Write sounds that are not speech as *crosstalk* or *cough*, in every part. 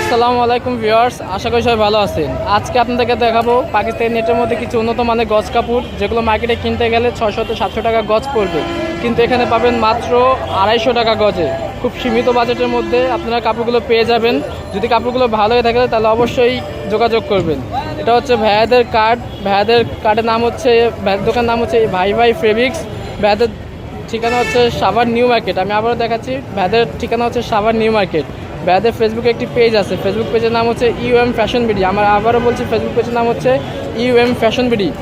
আসসালামু আলাইকুম ভিউয়ার্স, আশা করি সবাই ভালো আছেন। আজকে আপনাদেরকে দেখাবো পাকিস্তানি নেটের মধ্যে কিছু উন্নত মানের গজ কাপড়, যেগুলো মার্কেটে কিনতে গেলে ছয়শো থেকে সাতশো টাকা গজ পড়বে। কিন্তু এখানে পাবেন মাত্র আড়াইশো টাকা গজে। খুব সীমিত বাজেটের মধ্যে আপনারা কাপড়গুলো পেয়ে যাবেন। যদি কাপড়গুলো ভালো হয়ে থাকে তাহলে অবশ্যই যোগাযোগ করবেন। এটা হচ্ছে ভাইয়াদের কার্ড। ভাইয়াদের কার্ডের নাম হচ্ছে, ভাইয়াদের দোকান নাম হচ্ছে ভাই ভাই ফেব্রিক্স ভাইয়াদের ঠিকানা হচ্ছে সাভার নিউ মার্কেট। আমি আবারও দেখাচ্ছি ভ্যাদের ঠিকানা হচ্ছে সাভার নিউ মার্কেট। ভ্যাদের ফেসবুকে একটি পেজ আছে। ফেসবুক পেজের নাম হচ্ছে ইউএম ফ্যাশন বিডি আমার আবারও বলছি ফেসবুক পেজের নাম হচ্ছে ইউএম ফ্যাশন বিডি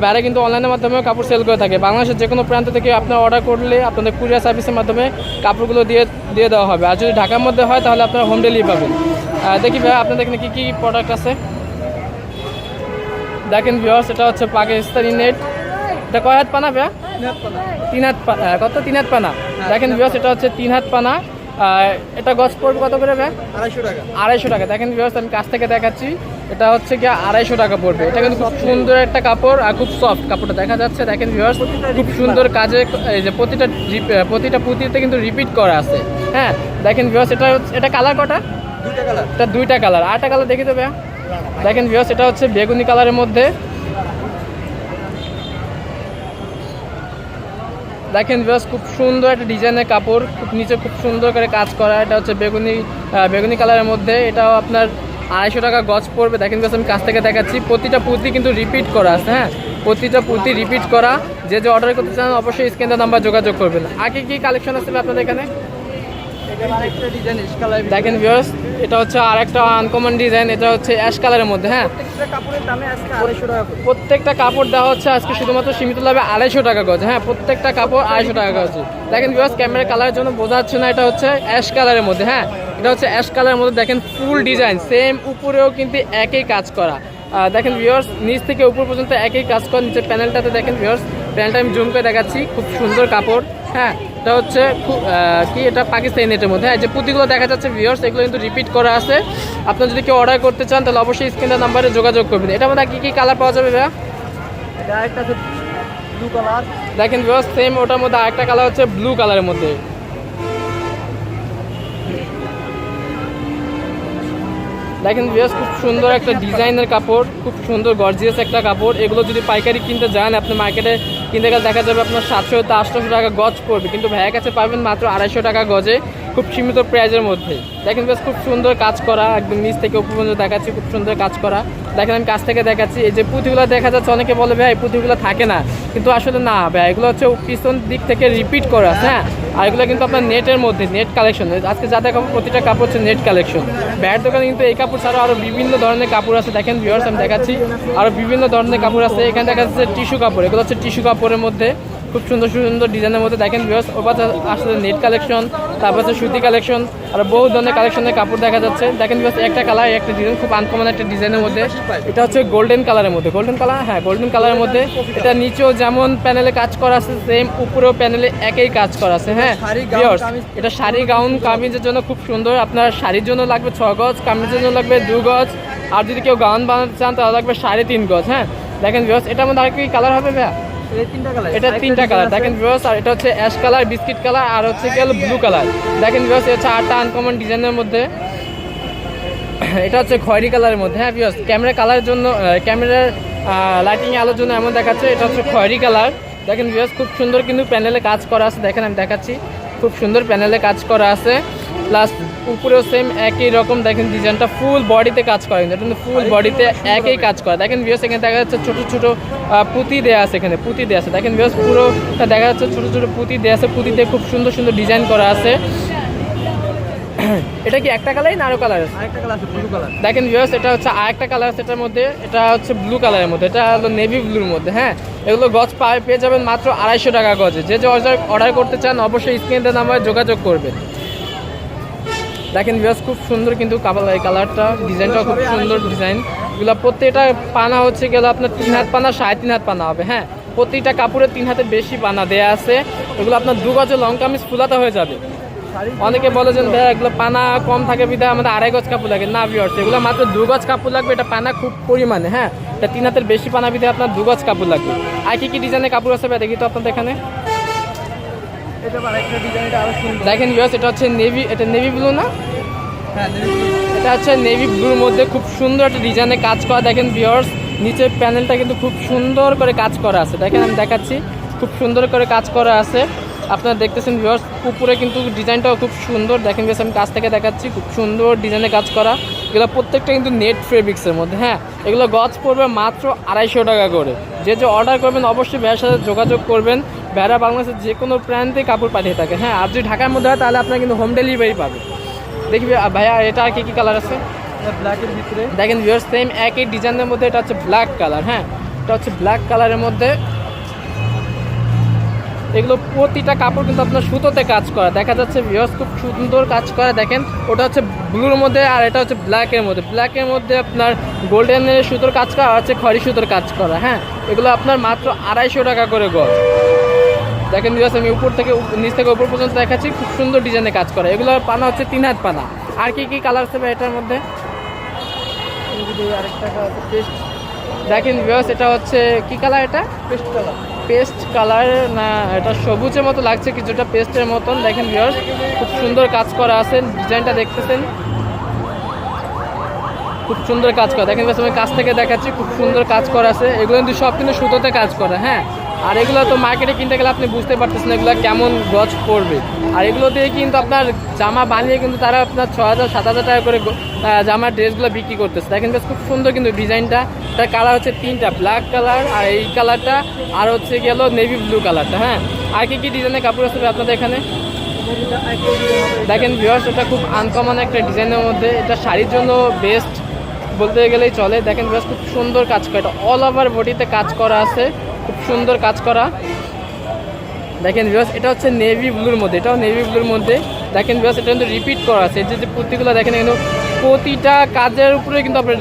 ভ্যারা কিন্তু অনলাইনের মাধ্যমেও কাপড় সেল করে থাকে। বাংলাদেশের যে কোনো প্রান্ত থেকে আপনার অর্ডার করলে আপনাদের কুরিয়ার সার্ভিসের মাধ্যমে কাপড়গুলো দিয়ে দিয়ে দেওয়া হবে। আর যদি ঢাকার মধ্যে হয় তাহলে আপনারা হোম ডেলিভারি পাবেন। দেখি ভাই আপনাদের এখানে কী কী প্রোডাক্ট আছে? দেখেন ভিওর্স এটা হচ্ছে পাকিস্তানি নেট এটা কয় হাত পানা ভাইয়া? তিন হাত পা- আহ, কত? তিন হাত পানা। দেখেন ভিওর্স এটা হচ্ছে তিন হাত পানা। এটা গছ পড়বে কত করে ভাই? আড়াইশো টাকা। আড়াইশো টাকা। দেখেন ভিওর্স আমি কাছ থেকে দেখাচ্ছি। এটা হচ্ছে কি আড়াইশো টাকা পড়বে। এটা কিন্তু খুব সুন্দর একটা কাপড় আর খুব সফট কাপড়টা দেখা যাচ্ছে। দেখেন ভিওর্স খুব সুন্দর কাজে এই যে প্রতিটা প্রতিটা পুঁতিতে কিন্তু রিপিট করা আছে। হ্যাঁ দেখেন ভিওর্স এটা হচ্ছে এটা কালার কটা? দুইটা কালার এটা দুইটা কালার আটটা কালার দেখি তো ভাইয়া। দেখেন ভিওর্স এটা হচ্ছে বেগুনি কালারের মধ্যে। দেখেন ভিওর্স খুব সুন্দর একটা ডিজাইনের কাপড়, খুব নিচে খুব সুন্দর করে কাজ করা। এটা হচ্ছে বেগুনি বেগুনি কালারের মধ্যে। এটাও আপনার আড়াইশো টাকা গছ পড়বে। দেখেন ভিওর্স আমি কাছ থেকে দেখাচ্ছি। প্রতিটা পুঁতি কিন্তু রিপিট করা আছে হ্যাঁ? প্রতিটা পুঁতি রিপিট করা। যে যে অর্ডার করতে চান, অবশ্যই স্ক্যানটা নাম্বার যোগাযোগ করবেন। আগে কি কালেকশন আসবে আপনাদের এখানে? দেখেন ভিউয়ার্স এটা হচ্ছে আর একটা আনকমন ডিজাইন এটা হচ্ছে অ্যাশ কালারের মধ্যে হ্যাঁ? প্রত্যেকটা কাপড় দেওয়া হচ্ছে আজকে শুধুমাত্র সীমিত লাভে আড়াইশো টাকা গজ হ্যাঁ? প্রত্যেকটা কাপড় আড়াইশো টাকা গজ দেখেন ভিউয়ার্স ক্যামেরা কালারের জন্য বোঝা যাচ্ছে না এটা হচ্ছে অ্যাশ কালারের মধ্যে হ্যাঁ? এটা হচ্ছে অ্যাশ কালারের মধ্যে দেখেন ফুল ডিজাইন সেম উপরেও কিন্তু একই কাজ করা। দেখেন ভিউয়ার্স নিচ থেকে উপর পর্যন্ত একই কাজ করা নিচে প্যানেলটাতে দেখেন ভিউয়ার্স প্যানেলটা আমি জুম করে দেখাচ্ছি খুব সুন্দর কাপড় হ্যাঁ? এটা হচ্ছে কি এটা পাকিস্তানি নেটের মধ্যে। হ্যাঁ যে পুঁতিগুলো দেখা যাচ্ছে ভিউর্স এগুলো কিন্তু রিপিট করা আছে। আপনার যদি কেউ অর্ডার করতে চান তাহলে অবশ্যই স্ক্রিনের নাম্বারে যোগাযোগ করবেন। এটার মধ্যে কী কী কালার পাওয়া যাবে ভাইয়া? দেখেন ভিউর্স সেম ওটার মধ্যে আরেকটা কালার হচ্ছে ব্লু কালারের মধ্যে। দেখেন বেশ খুব সুন্দর একটা ডিজাইনের কাপড়, খুব সুন্দর গর্জিয়াস একটা কাপড়। এগুলো যদি পাইকারি কিনতে যান, আপনি মার্কেটে কিনতে গেলে দেখা যাবে আপনার সাতশো থেকে আটশো টাকা গজ পড়বে। কিন্তু ভাইয়ের কাছে পাবেন মাত্র আড়াইশো টাকা গজে, খুব সীমিত প্রাইজের মধ্যে। দেখেন বেশ খুব সুন্দর কাজ করা, একদম নিচ থেকে উপর পর্যন্ত দেখাচ্ছি, খুব সুন্দর কাজ করা। দেখেন আমি কাছ থেকে দেখাচ্ছি, এই যে পুঁতিগুলো দেখা যাচ্ছে, অনেকে বলে, ভাই পুঁতিগুলো থাকে না। কিন্তু আসলে না, ভাই, এগুলো হচ্ছে পিছন দিক থেকে রিপিট করা হ্যাঁ? আর এগুলো কিন্তু আপনার নেটের মধ্যে, নেট কালেকশন আজকে যা দেখাবো প্রতিটা কাপড় হচ্ছে নেট কালেকশন ব্যাট দোকানে কিন্তু এই কাপড় ছাড়াও আরও বিভিন্ন ধরনের কাপড় আছে। দেখেন ভিউয়ার্স আমি দেখাচ্ছি আরও বিভিন্ন ধরনের কাপড় আছে। এখানে দেখা যাচ্ছে টিস্যু কাপড়, এগুলো হচ্ছে টিস্যু কাপড়ের মধ্যে। খুব সুন্দর সুন্দর ডিজাইনের মধ্যে দেখেন ভিউয়ার্স ওর পাশে আসলে নেট কালেকশন তারপর হচ্ছে সুতি কালেকশন আর বহু ধরনের কালেকশনের কাপড় দেখা যাচ্ছে। দেখেন ভিউয়ার্স একটা কালার একটা ডিজাইন খুব আনকমন একটা ডিজাইনের মধ্যে। এটা হচ্ছে গোল্ডেন কালারের মধ্যে। গোল্ডেন কালার হ্যাঁ গোল্ডেন কালারের মধ্যে। এটা নিচেও যেমন প্যানেলে কাজ করা আছে সেম উপরেও প্যানেলে একই কাজ করা আছে হ্যাঁ। এটা শাড়ি গাউন কামিজের জন্য খুব সুন্দর। আপনার শাড়ির জন্য লাগবে ছ গজ কামিজের জন্য লাগবে দু গজ। আর যদি কেউ গাউন বানাতে চান তাহলে লাগবে সাড়ে তিন গজ হ্যাঁ। দেখেন ভিউয়ার্স এটার মধ্যে আর কি কালার হবে ভাইয়া? এটা তিনটা কালার দেখেন ভিউয়ার্স আর এটা হচ্ছে অ্যাশ কালার বিস্কিট কালার আর হচ্ছে গেল ব্লু কালার দেখেন ভিউয়ার্স এটা হচ্ছে আটটা আনকমন ডিজাইনের মধ্যে। এটা হচ্ছে খয়েরি কালারের মধ্যে হ্যাঁ ভিউয়ার্স ক্যামেরা কালারের জন্য ক্যামেরার লাইটিং আলোর জন্য এমন দেখাচ্ছে এটা হচ্ছে খয়েরি কালার দেখেন ভিউয়ার্স খুব সুন্দর কিন্তু প্যানেলে কাজ করা আছে দেখেন আমি দেখাচ্ছি খুব সুন্দর প্যানেলে কাজ করা আছে। প্লাস উপরেও সেম একই রকম দেখেন ডিজাইনটা ফুল বডিতে কাজ করা কিন্তু এটা কিন্তু ফুল বডিতে একই কাজ করা। দেখেন ভিউয়ার্স এখানে দেখা যাচ্ছে ছোট ছোট পুঁতি দেওয়া আছে এখানে পুঁতি দেওয়া আছে। দেখেন ভিউয়ার্স পুরো দেখা যাচ্ছে ছোট ছোট পুঁতি দেওয়া আছে পুঁতিতে খুব সুন্দর সুন্দর ডিজাইন করা আছে। *clears throat* এটা কি একটা কালারই না আরও কালার আছে? আরেকটা কালার আছে ব্লু কালার দেখেন ভিউয়ার্স এটা হচ্ছে আরেকটা কালার আছে এটার মধ্যে এটা হচ্ছে ব্লু কালারের মধ্যে এটা হলো নেভি ব্লুর মধ্যে হ্যাঁ? এগুলো গজ পায়ে যাবেন মাত্র আড়াইশো টাকা গজে। যে যে অর্ডার অর্ডার করতে চান অবশ্যই স্ক্রিনে নাম্বারে যোগাযোগ করবেন। দেখেন ভিউয়ার্স খুব সুন্দর কিন্তু এই কালারটা ডিজাইনটাও খুব সুন্দর ডিজাইন এগুলো প্রত্যেকটা পানা হচ্ছে গেলে আপনার তিন হাত পানা, সাড়ে তিন হাত পানা হবে হ্যাঁ? প্রত্যেকটা কাপড়ে তিন হাতে বেশি পানা দেয়া আছে। এগুলো আপনার দু গজে লং কামিজ ফুলাতে হয়ে যাবে। অনেকে বলে যে ভাই এগুলো পানা কম থাকে বিধায় আমাদের আড়াই গজ কাপড় লাগে। না ভিওর্স এগুলো মাত্র দু গজ কাপড় লাগবে, এটা পানা খুব পরিমাণে হ্যাঁ? এটা তিন হাতের বেশি পানা বিধায় আপনার দু গজ কাপড় লাগবে। আর কি কি ডিজাইনের কাপড় আছে দেখি তো আপনাদের এখানে এটা আরেকটা ডিজাইন এটা আরও সুন্দর দেখেন ভিওর্স এটা হচ্ছে নেভি এটা নেভি ব্লু না? হ্যাঁ এটা হচ্ছে নেভি ব্লুর মধ্যে খুব সুন্দর একটা ডিজাইনে কাজ করা। দেখেন ভিওর্স নিচের প্যানেলটা কিন্তু খুব সুন্দর করে কাজ করা আছে। দেখেন আমি দেখাচ্ছি খুব সুন্দর করে কাজ করা আছে। আপনারা দেখতেছেন ভিওর্স উপরে কিন্তু ডিজাইনটাও খুব সুন্দর। দেখেন বেশ আমি কাছ থেকে দেখাচ্ছি খুব সুন্দর ডিজাইনে কাজ করা। এগুলো প্রত্যেকটা কিন্তু নেট ফেব্রিক্সের মধ্যে হ্যাঁ? এগুলো গজ পড়বে মাত্র আড়াইশো টাকা করে। যে যে অর্ডার করবেন অবশ্যই ভাইয়ের সাথে যোগাযোগ করবেন। ভাইরা বাংলাদেশের যে কোনো প্রান্তে কাপড় পাঠিয়ে থাকে। হ্যাঁ আর যদি ঢাকার মধ্যে হয় তাহলে আপনার কিন্তু হোম ডেলিভারি পাবে। দেখবি ভাইয়া এটা আর কি কী কালার আছে? ব্ল্যাকের ভিতরে। দেখেন ভিউয়ার্স সেম একই ডিজাইনের মধ্যে এটা হচ্ছে ব্ল্যাক কালার হ্যাঁ? এটা হচ্ছে ব্ল্যাক কালারের মধ্যে। এগুলো প্রতিটা কাপড় কিন্তু আপনার সুতোতে কাজ করা। দেখা যাচ্ছে ভিউয়ার্স খুব সুন্দর কাজ করা। দেখেন ওটা হচ্ছে ব্লুর মধ্যে আর এটা হচ্ছে ব্ল্যাকের মধ্যে। ব্ল্যাকের মধ্যে আপনার গোল্ডেনের সুতোর কাজ করা আর হচ্ছে খড়ি সুতোর কাজ করা হ্যাঁ? এগুলো আপনার মাত্র আড়াইশো টাকা করে গজ। দেখেন ভিউয়ার্স, আমি উপর থেকে নিচ থেকে উপর পর্যন্ত দেখাচ্ছি, খুব সুন্দর ডিজাইনে কাজ করা। এগুলো পানা হচ্ছে তিন হাত পানা। আর কি কি কালার আছে এটার মধ্যে? দেখেন ভিউয়ার্স, এটা হচ্ছে কি কালার এটা? পেস্ট কালার পেস্ট কালার না, এটা সবুজের মতো লাগছে, কিছুটা পেস্টের মতন। দেখেন ভিউয়ার্স, খুব সুন্দর কাজ করা আছে ডিজাইনটা দেখতেছেন। খুব সুন্দর কাজ করা। দেখেন আমি কাছ থেকে দেখাচ্ছি, খুব সুন্দর কাজ করা আছে। এগুলো কিন্তু সব কিন্তু সুতোতে কাজ করা হ্যাঁ? আর এগুলো তো মার্কেটে কিনতে গেলে আপনি বুঝতে পারতেছেন এগুলো কেমন গজ পড়বে। আর এগুলো দিয়ে কিন্তু আপনার জামা বানিয়ে কিন্তু তারা আপনার ছ হাজার, সাত হাজার টাকা করে জামার ড্রেসগুলো বিক্রি করতেছে। দেখেন বেশ খুব সুন্দর কিন্তু ডিজাইনটা। তার কালার হচ্ছে তিনটা ব্ল্যাক কালার আর এই কালারটা আর হচ্ছে গেল নেভি ব্লু কালারটা হ্যাঁ? আর কি কি ডিজাইনের কাপড় আছে আপনাদের এখানে? দেখেন ভিউয়ার্স এটা খুব আনকমন একটা ডিজাইনের মধ্যে। এটা শাড়ির জন্য বেস্ট বলতে গেলেই চলে। দেখেন বেশ খুব সুন্দর কাজ করা। এটা অল ওভার বডিতে কাজ করা আছে। খুব সুন্দর কাজ করা। দেখেন বিবাস এটা হচ্ছে নেভি ব্লুর মধ্যে, এটাও নেভি ব্লুর মধ্যে। দেখেন বিবাস এটা কিন্তু রিপিট করা আছে। যে পুঁতিগুলো দেখেন কিন্তু প্রতিটা কাজের উপরে কিন্তু আপনার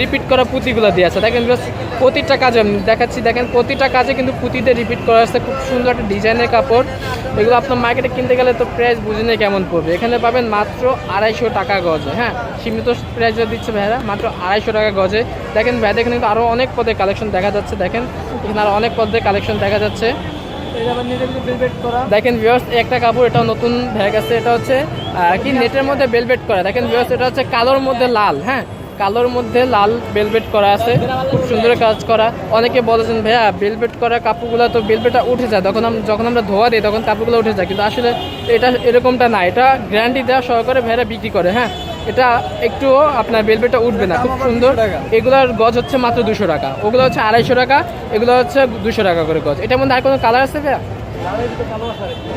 রিপিট করা পুঁতিগুলো দিয়ে আছে। দেখেন প্রতিটা কাজে আমি দেখাচ্ছি দেখেন প্রতিটা কাজে কিন্তু পুঁতিতে রিপিট করা আছে। খুব সুন্দর একটা ডিজাইনের কাপড়। এগুলো আপনার মার্কেটে কিনতে গেলে তো প্রাইস বুঝে নেই কেমন পড়বে। এখানে পাবেন মাত্র আড়াইশো টাকা গজে হ্যাঁ? সীমিত প্রাইসে দিচ্ছে ভাইরা মাত্র আড়াইশো টাকা গজে। দেখেন ভাইদের এখানে কিন্তু আরও অনেক পদের কালেকশন দেখা যাচ্ছে দেখেন। এখানে আরও অনেক পদের কালেকশন দেখা যাচ্ছে। দেখেন ভিউয়ার্স একটা কাপড় এটা নতুন ভ্যাগ আছে এটা হচ্ছে কি নেটের মধ্যে বেলভেট করা। দেখেন এটা হচ্ছে কালোর মধ্যে লাল হ্যাঁ? কালোর মধ্যে লাল বেলভেট করা আছে, খুব সুন্দর কাজ করা। অনেকে বলেছেন, ভাইয়া বেলভেট করা কাপড়গুলো তো বেলভেটটা উঠে যায়। তখন যখন আমরা ধোয়া দিই, তখন কাপড়গুলো উঠে যায়। কিন্তু আসলে এটা এরকমটা না। এটা গ্যারান্টি দেওয়া সহকারে ভাইরা বিক্রি করে হ্যাঁ? এটা একটুও আপনার বেলভেটটা উঠবে না। খুব সুন্দর। এগুলোর গজ হচ্ছে মাত্র দুশো টাকা। ওগুলো হচ্ছে আড়াইশো টাকা। এগুলো হচ্ছে দুশো টাকা করে গজ। এটার মধ্যে আর কোনো কালার আছে ভাইয়া লালের ভিতরে কালো আছে আরেকটা।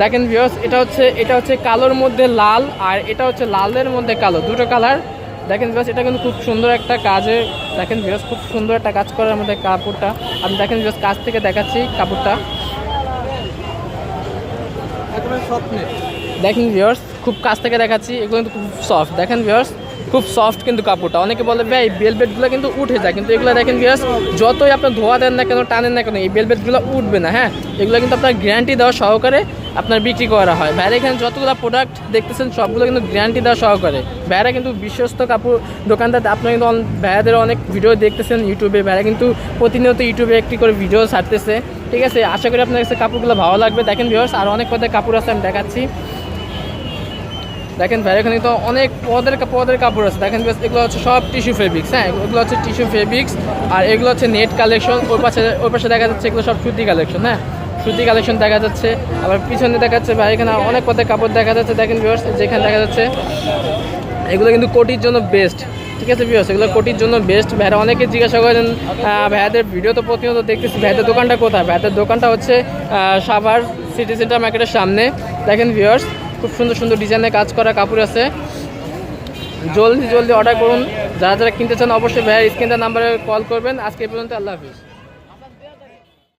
দেখেন ভিওস এটা হচ্ছে এটা হচ্ছে কালোর মধ্যে লাল আর এটা হচ্ছে লালের মধ্যে কালো দুটো কালার দেখেন ভিওস এটা কিন্তু খুব সুন্দর একটা কাজে দেখেন ভিওস খুব সুন্দর একটা কাজ করার মধ্যে কাপড়টা। আমি দেখেন ভিওস কাছ থেকে দেখাচ্ছি কাপড়টা। দেখেন ভিউয়ার্স খুব কাছ থেকে দেখাচ্ছি এগুলো কিন্তু খুব সফট দেখেন ভিউয়ার্স খুব সফট কিন্তু কাপড়টা। অনেকে বলে, ভাই বেলবেটগুলো কিন্তু উঠে যায়। কিন্তু এগুলো দেখেন ভিউয়ার্স যতই আপনার ধোয়া দেন না কেন, টানেন না কেন, এই বেলবেটগুলো উঠবে না হ্যাঁ? এগুলো কিন্তু আপনার গ্যারান্টি দেওয়া সহকারে আপনার বিক্রি করা হয়। ভাইরা এখানে যতগুলো প্রোডাক্ট দেখতেছেন, সবগুলো কিন্তু গ্যারান্টি দেওয়া সহকারে। ভাইরা কিন্তু বিশ্বস্ত কাপড় দোকানদার, আপনারা কিন্তু ভাইয়াদের অনেক ভিডিও দেখতেছেন ইউটিউবে। ভাইরা কিন্তু প্রতিনিয়ত ইউটিউবে একটি করে ভিডিও ছাড়তেছে। ঠিক আছে? আশা করি আপনার কাছে কাপড়গুলো ভালো লাগবে। দেখেন ভিউয়ার্স আর অনেক পদের কাপড় আছে আমি দেখাচ্ছি। দেখেন ভাই, এখানে তো অনেক পদের পদের কাপড় আছে। দেখেন এগুলো হচ্ছে সব টিস্যু ফেব্রিক্স হ্যাঁ? এগুলো হচ্ছে টিস্যু ফেব্রিক্স আর এগুলো হচ্ছে নেট কালেকশন ওর পাশে ওর পাশে দেখা যাচ্ছে এগুলো সব সুতি কালেকশন হ্যাঁ? সুতি কালেকশন দেখা যাচ্ছে। আবার পিছনে দেখা যাচ্ছে ভাই, এখানে অনেক পদের কাপড় দেখা যাচ্ছে। দেখেন ভিউয়ার্স যেখানে দেখা যাচ্ছে, এগুলো কিন্তু কোটির জন্য বেস্ট ঠিক আছে ভিউয়ার্স এগুলো কোটির জন্য বেস্ট ভাইরা অনেকে জিজ্ঞাসা করেন ভাইয়াদের ভিডিও তো প্রতিনিয়ত দেখতেছি ভাইয়াদের দোকানটা কোথায়? ভাইয়াদের দোকানটা হচ্ছে সাভার সিটি সেন্টার মার্কেটের সামনে। দেখেন ভিউয়ার্স খুব সুন্দর সুন্দর ডিজাইনে কাজ করা কাপড় আছে। জলদি জলদি অর্ডার করুন। যারা যারা কিনতে চান অবশ্যই ভাইয়ার স্ক্রিনটার নাম্বারে কল করবেন। আজকে পর্যন্ত আল্লাহ হাফিজ।